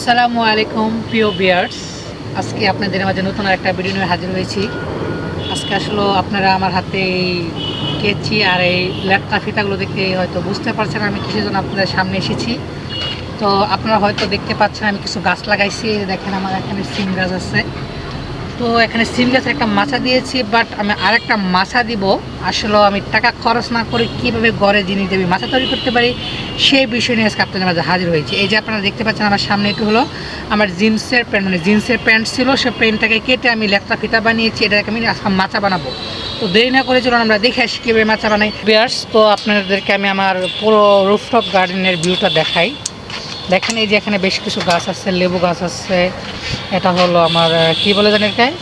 আসসালামু আলাইকুম, প্রিয় বিয়ার্স আজকে আপনাদের মাঝে নতুন একটা ভিডিও নিয়ে হাজির হয়েছি। আজকে আসলে আপনারা আমার হাতে এই কেচি আর এই ল্যাপটা ফিতাগুলো দেখে হয়তো বুঝতে পারছেন আমি কিছু জন আপনাদের সামনে এসেছি। তো আপনারা হয়তো দেখতে পাচ্ছেন আমি কিছু গাছ লাগাইছি দেখেন আমার এখানে সিম গাছ আছে। তো এখানে সিম গাছের একটা মাছা দিয়েছি বাট আমি আরেকটা মাছা দিব। আসলে আমি টাকা খরচ না করে কীভাবে ঘরে জিনিস দেবে মাছা তৈরি করতে পারি, সেই বিষয় নিয়ে আজকে আপনাদের মাঝে হাজির হয়েছি। এই যে আপনারা দেখতে পাচ্ছেন আমার সামনে একটু হলো আমার জিন্সের প্যান্ট মানে জিন্সের প্যান্ট ছিল, সে প্যান্টটাকে কেটে আমি লেখটা ফিতা বানিয়েছি, এটাকে আমি আজকে মাচা বানাবো। তো দেরি না করে চলুন আমরা দেখে আসি কীভাবে মাচা বানাই। বিয়ার্স তো আপনাদেরকে আমি আমার পুরো রুফটপ গার্ডেনের ভিউটা দেখাই। দেখেন এই যে এখানে বেশ কিছু গাছ আছে লেবু গাছ আছে এটা হলো আমার কি বলে জানেন এটাই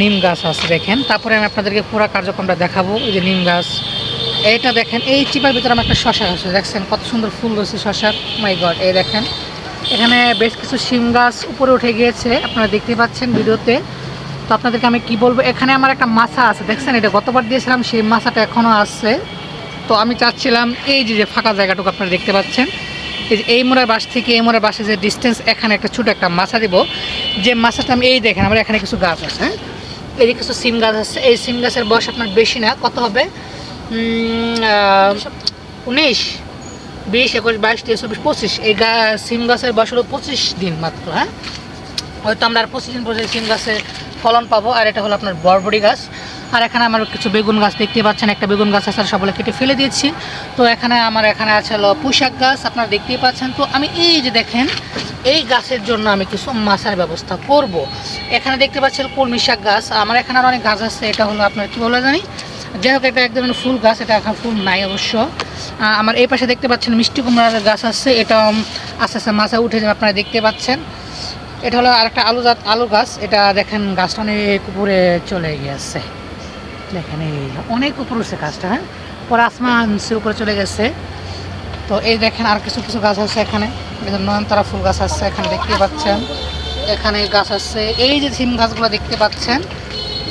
নিম গাছ। আছে দেখেন। তারপরে আমি আপনাদেরকে পুরো কার্যক্রমটা দেখাবো এই যে নিম গাছ। এইটা দেখেন এই চিপার ভিতরে আমার একটা শশা আছে দেখছেন? কত সুন্দর ফুল রয়েছে শশার। মাই গড এই দেখেন। এখানে বেশ কিছু শিম গাছ উপরে উঠে গিয়েছে আপনারা দেখতে পাচ্ছেন ভিডিওতে। তো আপনাদেরকে আমি কি বলব এখানে আমার একটা মাছা আছে দেখছেন? এটা গতবার দিয়েছিলাম সেই মাছাটা এখনও আছে। তো আমি চাচ্ছিলাম এই যে যে ফাঁকা জায়গাটুকু আপনারা দেখতে পাচ্ছেন এই এই মোড়ের বাস থেকে এই মোড়ের বাসে যে ডিস্টেন্স এখানে একটা ছোটো একটা মাছা দিব। যে মাছাটা আমি এই দেখেন, আমার এখানে কিছু গাছ আছে হ্যাঁ? এই যে কিছু সিম গাছ আছে, এই সিম গাছের বয়স আপনার বেশি না, কত হবে? উনিশ, বিশ, একুশ, বাইশ, তেইশ, চব্বিশ, পঁচিশ। এই গা, সিম গাছের বয়স হলো পঁচিশ দিন মাত্র হ্যাঁ? হয়তো আমরা আর পঁচিশ দিন পরে সিম গাছে ফলন পাবো, আর এটা হলো আপনার বরবড়ি গাছ। আর এখানে আমার কিছু বেগুন গাছ দেখতে পাচ্ছেন। একটা বেগুন গাছ আছে সবগুলো কেটে ফেলে দিয়েছি। তো এখানে আমার এখানে আছে হলো পুঁইশাক গাছ, আপনারা দেখতেই পাচ্ছেন। তো আমি এই যে দেখেন, এই গাছের জন্য আমি কিছু মাছের ব্যবস্থা করব। এখানে দেখতে পাচ্ছেন কলমি শাক গাছ। আমার এখানে আর অনেক গাছ আছে, এটা হলো আপনার কী বলে জানি? যাই হোক, এটা একদম ফুল গাছ, এটা এখন ফুল নাই অবশ্য। আমার এই পাশে দেখতে পাচ্ছেন মিষ্টি কুমড়ার গাছ আছে, এটা আস্তে আস্তে মাছা উঠে যাবে, আপনারা দেখতে পাচ্ছেন। এটা হলো আরেকটা আলু জাত, আলু গাছ। এটা দেখেন গাছটা অনেক উপরে চলে গিয়েছে। এই অনেক উপরে উঠছে গাছটা হ্যাঁ? পরে আসমান সে উপরে চলে গেছে। তো এই দেখেন আর কিছু কিছু গাছ আছে এখানে। নয়নতারা ফুল গাছ আছে এখানে দেখতে পাচ্ছেন। এখানে গাছ আছে। এই যে সিম গাছগুলো দেখতে পাচ্ছেন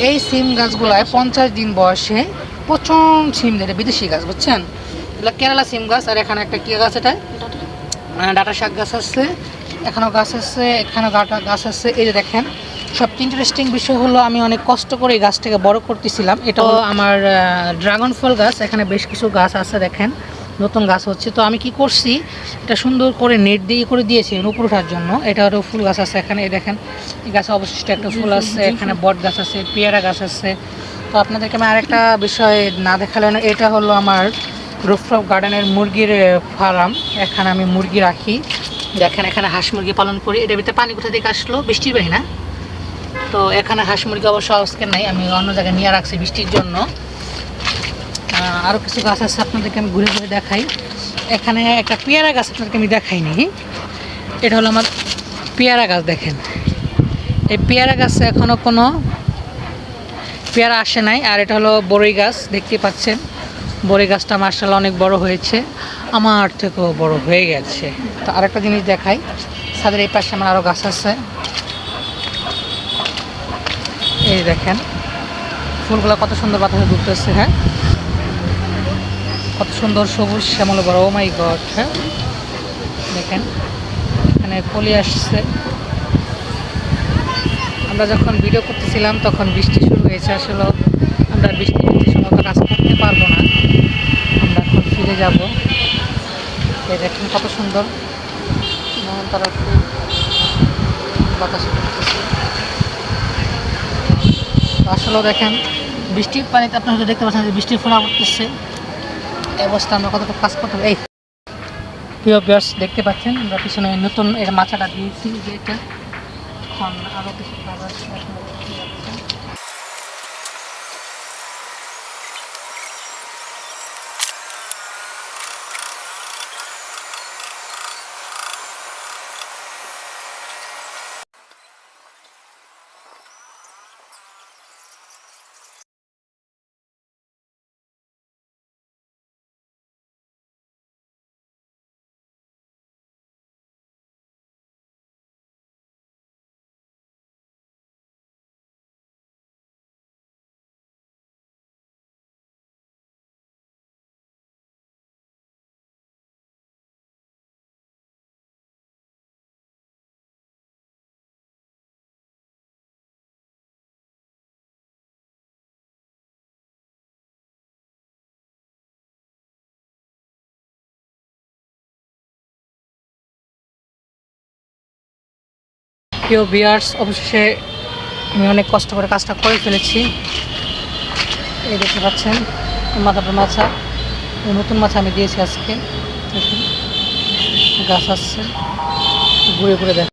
এই সিম গাছগুলায় পঞ্চাশ দিন বয়সে প্রচণ্ড সিম দেয়। বিদেশি গাছ বুঝছেন? এগুলো কেরালা সিম গাছ আর এখানে একটা কি গাছ এটা? ডাটা শাক গাছ আছে এখানেও গাছ আছে এখানেও ডাটা গাছ আছে। এই যে দেখেন সবচেয়ে ইন্টারেস্টিং বিষয় হলো আমি অনেক কষ্ট করে এই গাছটাকে বড় করতেছিলাম। এটা আমার ড্রাগন ফল গাছ। এখানে বেশ কিছু গাছ আছে দেখেন। নতুন গাছ হচ্ছে। তো আমি কি করছি এটা সুন্দর করে নেট দিয়ে করে দিয়েছি উপর ওঠার জন্য। এটা হলো ফুল গাছ আছে এখানে। এই দেখেন এই গাছে অবশিষ্ট একটা ফুল আছে। এখানে বট গাছ আছে পেয়ারা গাছ আছে। তো আপনাদেরকে আমি আরেকটা বিষয় না দেখালে না এটা হলো আমার রুফটপ গার্ডেনের মুরগির ফার্ম। এখানে আমি মুরগি রাখি। দেখেন এখানে হাঁস মুরগি পালন করি। এটার ভিতরে পানি কোথা থেকে আসলো? বৃষ্টির বাহি না তো এখানে হাঁস মুরগি অবশ্য আজকে নাই, আমি অন্য জায়গায় নিয়ে রাখছি বৃষ্টির জন্য। আরও কিছু গাছ আছে আপনাদেরকে আমি ঘুরে ঘুরে দেখাই। এখানে একটা পেয়ারা গাছ আপনাদেরকে আমি দেখাইনি। এটা হলো আমার পেয়ারা গাছ, দেখেন। এই পেয়ারা গাছে এখনও কোনো পেয়ারা আসে নাই, আর এটা হলো বড়ই গাছ, দেখতে পাচ্ছেন। বড়ই গাছটা মার্শাল অনেক বড় হয়েছে, আমার থেকেও বড় হয়ে গেছে। তো আরেকটা জিনিস দেখাই, ছাদের এই পাশে আমার আরও গাছ আছে। এই দেখেন, ফুলগুলো কত সুন্দর বাতাসে ঘুরতেছে হ্যাঁ? কত সুন্দর সবুজ শ্যামল বড় ও মাই গড হ্যাঁ? দেখেন, এখানে কলি আসছে। আমরা যখন ভিডিও করতেছিলাম, তখন বৃষ্টি শুরু হয়েছে। আসলে আমরা বৃষ্টি সময় তো কাজ করতে পারব না। আমরা এখন ফিরে যাব। এই দেখেন কত সুন্দর তারা বাতাসে আসলেও দেখেন, বৃষ্টির পানিতে আপনি হয়তো দেখতে পাচ্ছেন যে বৃষ্টির ফোনা পড়তেছে এই অবস্থা আমরা কতটা কাজ করতে এই প্রিয় বিয়ার্স দেখতে পাচ্ছেন, আমরা পিছনে নতুন এর মাছাটা দিয়েছি। যে এটা এখন আরও কিছু কাজ প্রিয় বিয়ার্স অবশেষে আমি অনেক কষ্ট করে কাজটা করে ফেলেছি। এই দেখতে পাচ্ছেন, মাথাটা মাছা। নতুন মাছা আমি দিয়েছি আজকে। গাছ আসছে। ঘুরে ঘুরে দেখ